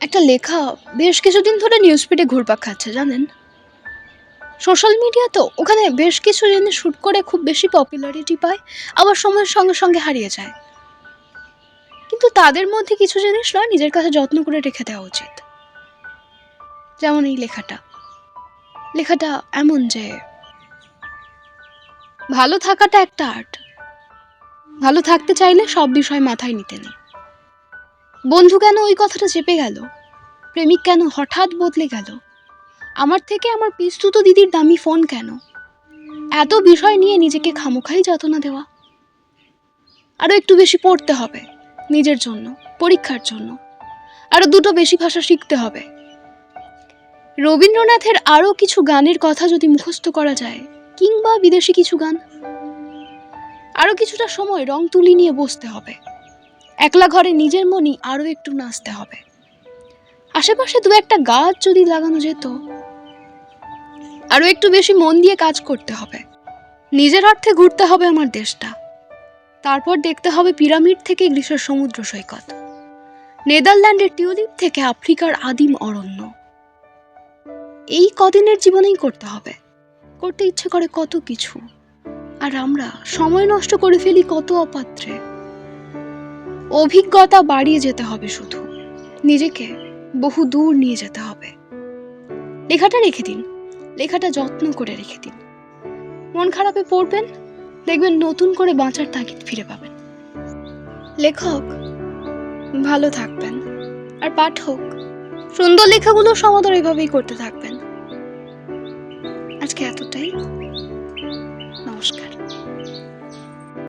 একটা লেখা বেশ কিছুদিন ধরে নিউজ ফিডে ঘুরপাক খাচ্ছে, জানেন? সোশ্যাল মিডিয়া তো ওখানে বেশ কিছু জিনিস শ্যুট করে খুব বেশি পপুলারিটি পায়, আবার সময়ের সঙ্গে সঙ্গে হারিয়ে যায়। কিন্তু তাদের মধ্যে কিছু জিনিস নয় নিজের কাছে যত্ন করে রেখে দেওয়া উচিত। যেমন এই লেখাটা। লেখাটা এমন যে, ভালো থাকাটা একটা আর্ট ভালো থাকতে চাইলে সব বিষয় মাথায় নিতে নেই। বন্ধু কেন ওই কথাটা চেপে গেল? প্রেমিক কেন হঠাৎ বদলে গেল? আমার থেকে আমার পিস্তুত দিদির দামি ফোন কেন? এত বিষয় নিয়ে নিজেকে খামোখাই যাতনা দেওয়া। আরও একটু বেশি পড়তে হবে নিজের জন্য, পরীক্ষার জন্য। আরও দুটো বেশি ভাষা শিখতে হবে। রবীন্দ্রনাথের আরও কিছু গানের কথা যদি মুখস্থ করা যায়, কিংবা বিদেশি কিছু গান আরও কিছুটা সময় রং তুলি নিয়ে বসতে হবে। একলা ঘরে নিজের মনই আরও একটু নাচতে হবে। আশেপাশে দু একটা গাছ যদি লাগানো যেত, আরও একটু বেশি মন দিয়ে কাজ করতে হবে। নিজের অর্থে ঘুরতে হবে আমার দেশটা। তারপর দেখতে হবে পিরামিড থেকে গ্রীষ্মের সমুদ্র সৈকত। নেদারল্যান্ডের টিউলিপ থেকে আফ্রিকার আদিম অরণ্য। এই কদিনের জীবনেই করতে হবে। করতে ইচ্ছে করে কত কিছু। আর আমরা সময় নষ্ট করে ফেলি কত অপাত্রে। অভিজ্ঞতা বাড়িয়ে যেতে হবে শুধু। নিজেকে বহু দূর নিয়ে যেতে হবে। লেখাটা রেখে দিন। লেখাটা যত্ন করে রেখে দিন। মন খারাপে পড়বেন, দেখবেন নতুন করে বাঁচার তাগিদ ফিরে পাবেন। লেখক ভালো থাকবেন, আর পাঠক সুন্দর লেখাগুলো সমাদর এভাবেই করতে থাকবেন। আজকে এতটাই।